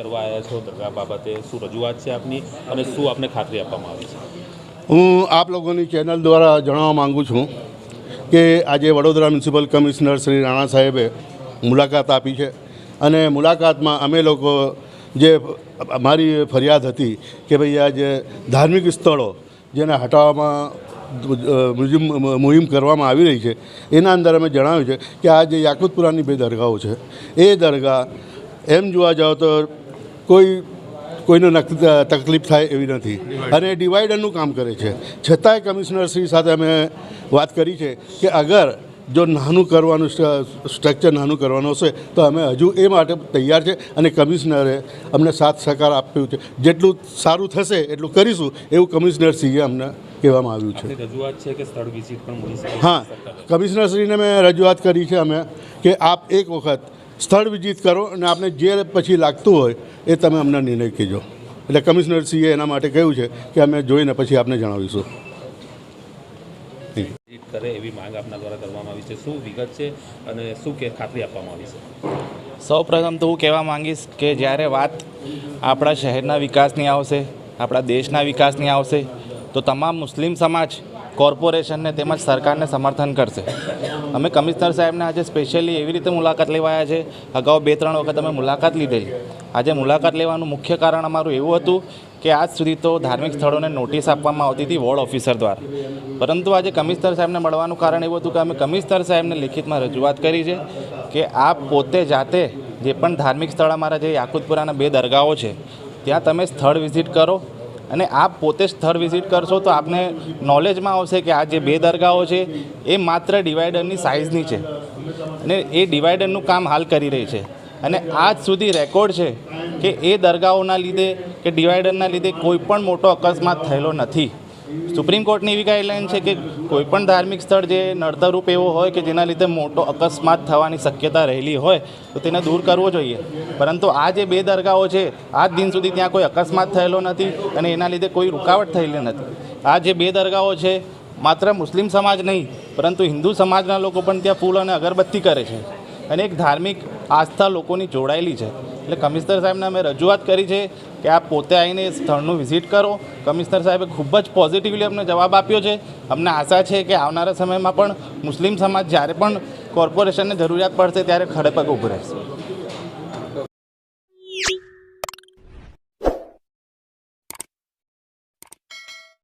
છો દરગાહ બાબતે શું રજૂઆત છે આપની અને શું આપને ખાતરી આપવામાં આવી છે? હું આપ લોકોની ચેનલ દ્વારા જણાવવા માગું છું કે આજે વડોદરા મ્યુનિસિપલ કમિશનર શ્રી રાણા સાહેબે મુલાકાત આપી છે અને મુલાકાતમાં અમે લોકો જે મારી ફરિયાદ હતી કે ભાઈ આ જે ધાર્મિક સ્થળો જેને હટાવવામાં મુહિમ કરવામાં આવી રહી છે, એના અંદર અમે જણાવ્યું છે કે આ જે યાકુતપુરાની બે દરગાહો છે, એ દરગાહ એમ જોવા જાઓ તો કોઈ કોઈને નક- તકલીફ થાય એવી નથી. અને ડિવાઈડરનું કામ કરે છે. છતાંય કમિશનર શ્રી સાથે અમે વાત કરી છે કે અગર જો નાનું કરવાનું સ્ટ્રક્ચર નાનું કરવાનું હશે તો અમે હજુ એ માટે તૈયાર છે અને કમિશનરે અમને સાથ સહકાર આપ્યું છે. જેટલું સારું થશે એટલું કરીશું એવું કમિશનર શ્રીએ અમને કહેવામાં આવ્યું છે. આપની રજૂઆત છે કે સ્થળ વિઝિટ પણ હા. કમિશનરશ્રીને મેં રજૂઆત કરી છે અમે કે આપ એક વખત સ્થળ વિઝિટ કરો અને આપને જે પછી લાગતું હોય એ તમે અમને નિર્ણય કહેજો એટલે કમિશનરશ્રીએ એના માટે કહ્યું છે કે અમે જોઈને પછી આપને જણાવીશું. કરે એવી માંગ આપના દ્વારા કરવામાં આવી છે. શું વિગત છે અને શું કે ખાતરી આપવામાં આવી છે? સૌ પ્રથમ તો હું કહેવા માંગીશ કે જ્યારે વાત આપણા શહેરના વિકાસની આવશે આપણા દેશના વિકાસની આવશે તો તમામ મુસ્લિમ સમાજ કોર્પોરેશનને તેમજ સરકારને સમર્થન કરશે. અમે કમિશનર સાહેબને આજે સ્પેશિયલી એવી રીતે મુલાકાત લેવા આવ્યા છે. અગાઉ બે, ત્રણ વખત અમે મુલાકાત લીધેલી. આજે મુલાકાત લેવાનું મુખ્ય કારણ અમારું એવું હતું કે આજ સુધી તો ધાર્મિક સ્થળોને નોટિસ આપવામાં આવતી હતી વોર્ડ ઓફિસર દ્વારા. પરંતુ આજે કમિશનર સાહેબને મળવાનું કારણ એવું હતું કે અમે કમિશનર સાહેબને લિખિતમાં રજૂઆત કરી છે કે આપ પોતે જાતે જે પણ ધાર્મિક સ્થળ અમારા જે યાકુતપુરાના બે દરગાહો છે, ત્યાં તમે સ્થળ વિઝિટ કરો. અને આપ પોતે સ્થળ વિઝિટ કરશો તો આપને નોલેજમાં આવશે કે આ જે બે દરગાહો છે, એ માત્ર ડિવાઈડરની સાઇઝની છે. અને એ ડિવાઈડરનું કામ હાલ કરી રહી છે. અને આજ સુધી રેકોર્ડ છે કે એ દરગાહોના લીધે કે ડિવાઈડરના લીધે કોઈ પણ મોટો અકસ્માત થયેલો નથી. સુપ્રીમ કોર્ટની એવી ગાઈડલાઇન છે કે કોઈપણ ધાર્મિક સ્થળ જે નડતરરૂપ એવો હોય કે જેના લીધે મોટો અકસ્માત થવાની શક્યતા રહેલી હોય, તો તેને દૂર કરવો જોઈએ. પરંતુ આ જે બે દરગાહો છે આજ દિન સુધી ત્યાં કોઈ અકસ્માત થયેલો નથી અને એના લીધે કોઈ રૂકાવટ થયેલી નથી. આ જે બે દરગાહો છે, માત્ર મુસ્લિમ સમાજ નહીં, પરંતુ હિન્દુ સમાજના લોકો પણ ત્યાં ફૂલ અને અગરબત્તી કરે છે. અને એક ધાર્મિક આસ્થા લોકોની જોડાયેલી છે. એટલે કમિશનર સાહેબને અમે રજૂઆત કરી છે કે આપ પોતે આવીને સ્થળનું વિઝિટ કરો. કમિશનર સાહેબે ખૂબ જ પોઝિટિવલી અમને જવાબ આપ્યો છે. અમને આશા છે કે આવનારા સમયમાં પણ મુસ્લિમ સમાજ જ્યારે પણ કોર્પોરેશનને જરૂરિયાત પડશે ત્યારે ખડે પગ ઊભું રહેશે.